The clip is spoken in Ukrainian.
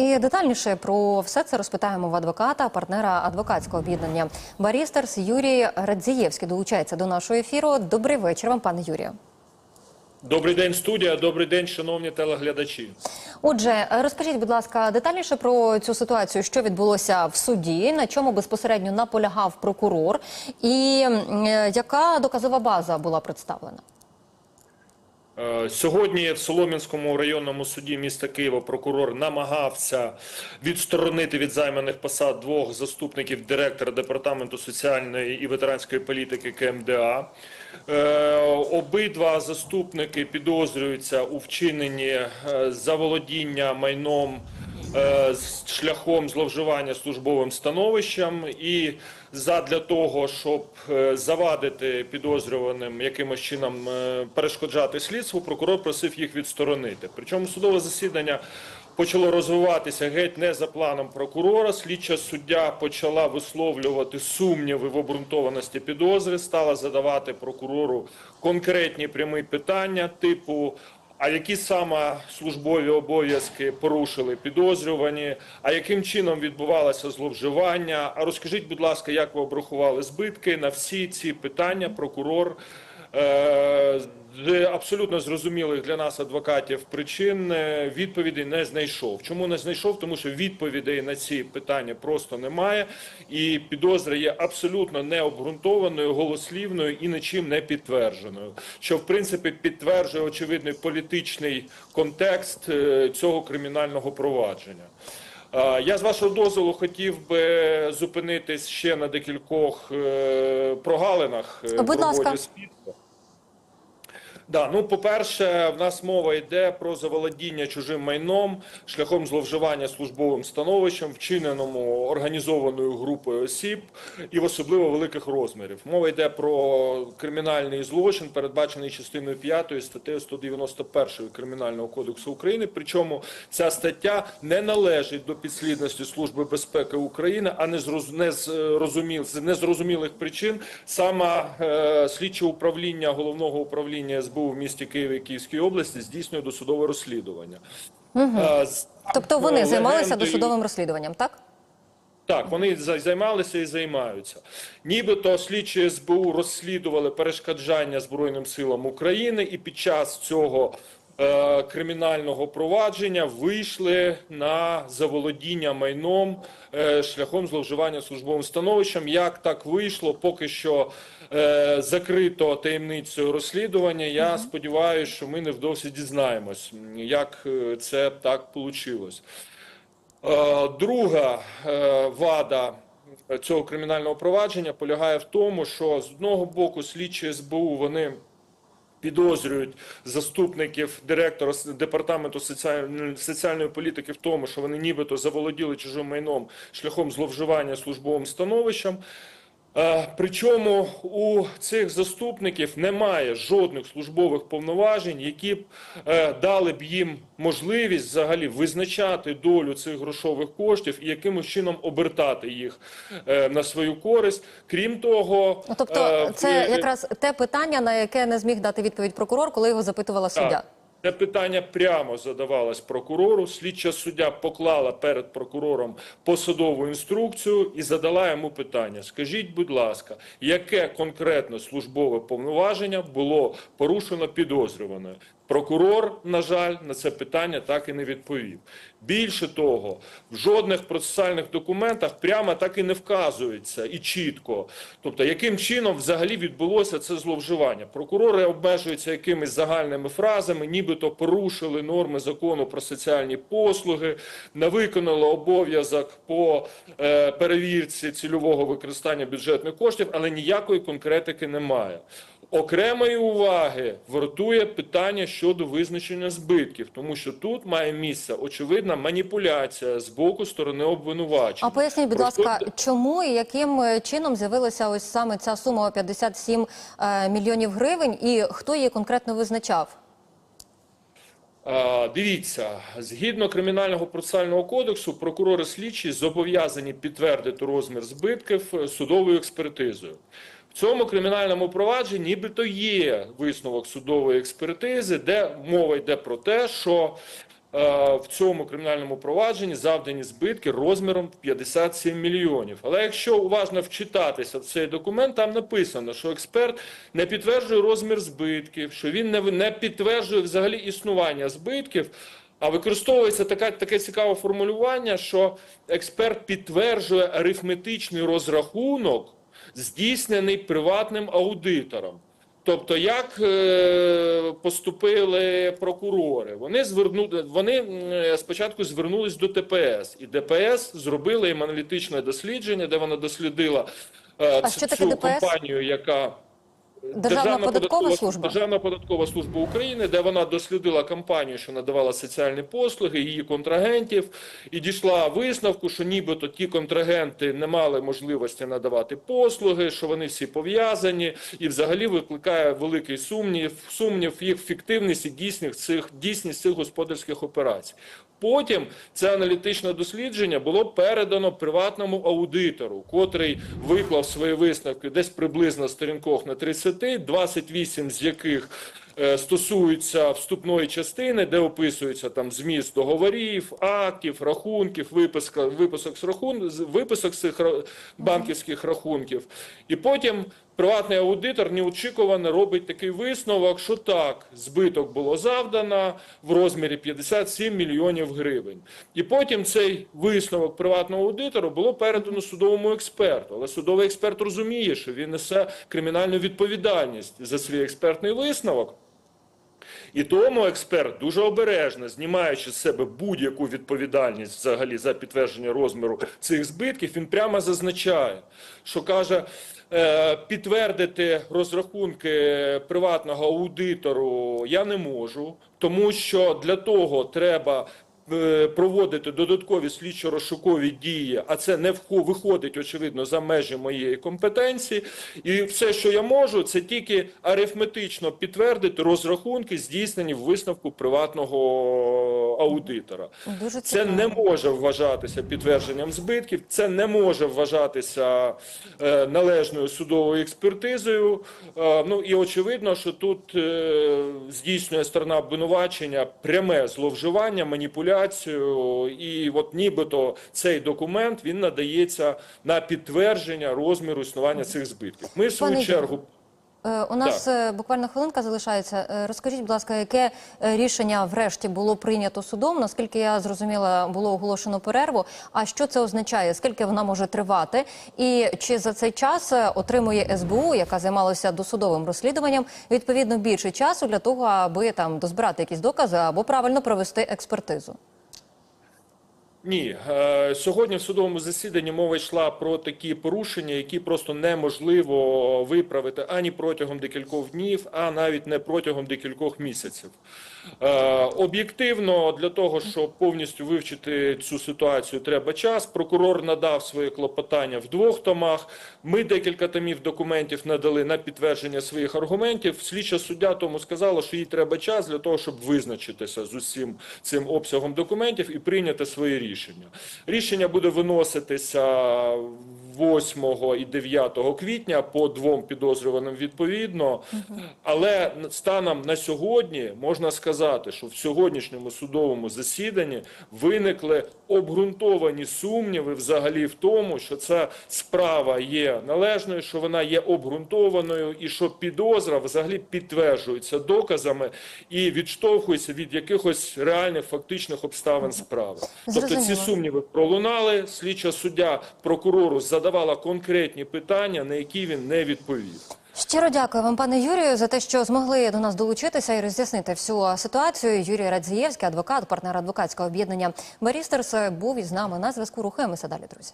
І детальніше про все це розпитаємо в адвоката, партнера адвокатського об'єднання Барістерс Юрій Радзієвський долучається до нашого ефіру. Добрий вечір вам, пане Юрію. Добрий день, студія. Добрий день, шановні телеглядачі. Отже, розкажіть, будь ласка, детальніше про цю ситуацію, що відбулося в суді, на чому безпосередньо наполягав прокурор, і е, яка доказова база була представлена? Е, Сьогодні в Солом'янському районному суді міста Києва прокурор намагався відсторонити від займаних посад двох заступників директора департаменту соціальної і ветеранської політики КМДА. Е, Обидва заступники підозрюються у вчиненні е, заволодіння майном шляхом зловживання службовим становищем і задля того, щоб е, завадити підозрюваним якимось чином е, перешкоджати слідству, прокурор просив їх відсторонити. Причому судове засідання почало розвиватися геть не за планом прокурора. Слідча суддя почала висловлювати сумніви в обґрунтованості підозри, стала задавати прокурору конкретні прямі питання, типу. А які саме службові обов'язки порушили підозрювані? А яким чином відбувалося зловживання? А розкажіть, будь ласка, як ви обрахували збитки на всі ці питання? Прокурор з абсолютно зрозумілих для нас адвокатів причин е, відповідей не знайшов. Чому не знайшов? Тому що відповідей на ці питання просто немає, і підозра є абсолютно необґрунтованою, голослівною і нічим не підтвердженою. Що в принципі підтверджує очевидний політичний контекст е, цього кримінального провадження. Е, Я з вашого дозволу хотів би зупинитись ще на декількох е, прогалинах е, Будь ласка. слідства. Да, ну по-перше, в нас мова йде про заволодіння чужим майном шляхом зловживання службовим становищем, вчиненому організованою групою осіб і в особливо великих розмірів. Мова йде про кримінальний злочин, передбачений частиною 5 статтею 191 Кримінального кодексу України. Причому ця стаття не належить до підслідності Служби безпеки України, а не з незрозумілих причин саме е, слідче управління головного управління СБУ в місті Києві і Київській області здійснює досудове розслідування. Угу. А, Тобто вони легенди... займалися досудовим розслідуванням, так? так, вони за- займалися і займаються. Нібито слідчі СБУ розслідували перешкоджання Збройним силам України, і під час цього кримінального провадження вийшли на заволодіння майном е, шляхом зловживання службовим становищем. Як так вийшло, поки що е, закрито таємницею розслідування. Я сподіваюся, що ми невдовзі дізнаємось, як е, це так вийшло. Е, Друга е, вада цього кримінального провадження полягає в тому, що з одного боку слідчі СБУ вони підозрюють заступників директора департаменту соціальної, політики в тому, що вони нібито заволоділи чужим майном шляхом зловживання службовим становищем. Е, Причому у цих заступників немає жодних службових повноважень, які б е, дали б їм можливість взагалі визначати долю цих грошових коштів і якимось чином обертати їх е, на свою користь. Крім того, Ну, тобто, це якраз те питання, на яке не зміг дати відповідь прокурор, коли його запитувала суддя. Це питання прямо задавалось прокурору. Слідча суддя поклала перед прокурором посадову інструкцію і задала йому питання: скажіть, будь ласка, яке конкретно службове повноваження було порушено підозрюваною? Прокурор, на жаль, на це питання так і не відповів. Більше того, в жодних процесуальних документах прямо так і не вказується і чітко. Тобто, яким чином взагалі відбулося це зловживання. Прокурори обмежуються якимись загальними фразами, нібито порушили норми закону про соціальні послуги, не виконали обов'язок по е, перевірці цільового використання бюджетних коштів, але ніякої конкретики немає. Окремої уваги вартує питання щодо визначення збитків, тому що тут має місце очевидна маніпуляція з боку сторони обвинувачення. А поясніть, будь Просто- ласка, чому і яким е, чином з'явилася ось саме ця сума 57 е, мільйонів гривень, і хто її конкретно визначав? Дивіться, згідно кримінального процесуального кодексу, прокурори слідчі зобов'язані підтвердити розмір збитків е, судовою експертизою. В цьому кримінальному провадженні нібито є висновок судової експертизи, де мова йде про те, що е, в цьому кримінальному провадженні завдані збитки розміром в 57 мільйонів. Але якщо уважно вчитатися в цей документ, там написано, що експерт не підтверджує розмір збитків, що він не, не підтверджує взагалі існування збитків. А використовується така, таке цікаве формулювання, що експерт підтверджує арифметичний розрахунок, здійснений приватним аудитором. Тобто, як е, поступили прокурори? Вони звернули, вони спочатку звернулись до ТПС, і ДПС зробили їм аналітичне дослідження, де вона дослідила е, А цю компанію, яка Державна податкова служба? Державна податкова служба України, де вона дослідила компанію, що надавала соціальні послуги, її контрагентів, і дійшла висновку, що нібито ті контрагенти не мали можливості надавати послуги, що вони всі пов'язані, і взагалі викликає великий сумнів, сумнів їх фіктивність і дійсність цих дійсність цих господарських операцій. Потім це аналітичне дослідження було передано приватному аудитору, котрий виклав свої висновки десь приблизно сторінках на 30, 28 з яких стосуються вступної частини, де описується там зміст договорів, актів, рахунків, виписка, виписок з рахун, виписок з цих банківських рахунків. І потім приватний аудитор неочікувано робить такий висновок, що так, збиток було завдано в розмірі 57 мільйонів гривень. І потім цей висновок приватного аудитору було передано судовому експерту. Але судовий експерт розуміє, що він несе кримінальну відповідальність за свій експертний висновок. І тому експерт дуже обережно, знімаючи з себе будь-яку відповідальність взагалі за підтвердження розміру цих збитків, він прямо зазначає, що каже, е, підтвердити розрахунки приватного аудитору я не можу, тому що для того треба. Е, Проводити додаткові слідчо-розшукові дії, а це не виходить очевидно за межі моєї компетенції. І все, що я можу, це тільки арифметично підтвердити розрахунки, здійснені в висновку приватного аудитора. Дуже Це не може вважатися підтвердженням збитків, це не може вважатися е, належною судовою експертизою. Е, ну і очевидно, що тут е, здійснює сторона обвинувачення пряме зловживання, маніпуляцію, і от нібито цей документ він надається на підтвердження розміру існування цих збитків. Ми в свою чергу. Е, У нас е, буквально хвилинка залишається. Е, Розкажіть, будь ласка, яке рішення врешті було прийнято судом? Наскільки я зрозуміла, було оголошено перерву. А що це означає? Скільки вона може тривати? І чи за цей час отримує СБУ, яка займалася досудовим розслідуванням, відповідно більше часу для того, аби там дозбирати якісь докази або правильно провести експертизу? Ні, Е, сьогодні в судовому засіданні мова йшла про такі порушення, які просто неможливо виправити ані протягом декількох днів, а навіть не протягом декількох місяців. Е, Об'єктивно, для того, щоб повністю вивчити цю ситуацію, треба час. Прокурор надав своє клопотання в двох томах. Ми декілька томів документів надали на підтвердження своїх аргументів. Слідча суддя тому сказала, що їй треба час для того, щоб визначитися з усім цим обсягом документів і прийняти своє рішення. Рішення. Рішення буде виноситися 8 і 9 квітня по двом підозрюваним відповідно. Але станом на сьогодні можна сказати, що в сьогоднішньому судовому засіданні виникли обґрунтовані сумніви взагалі в тому, що ця справа є належною, що вона є обґрунтованою, і що підозра взагалі підтверджується доказами і відштовхується від якихось реальних фактичних обставин справи. Тобто ці сумніви пролунали. Слідча суддя прокурору задавала конкретні питання, на які він не відповів. Щиро дякую вам, пане Юрію, за те, що змогли до нас долучитися і роз'яснити всю ситуацію. Юрій Радзієвський, адвокат, партнер адвокатського об'єднання Барістерс, був із нами на зв'язку. Рухаємося далі, друзі.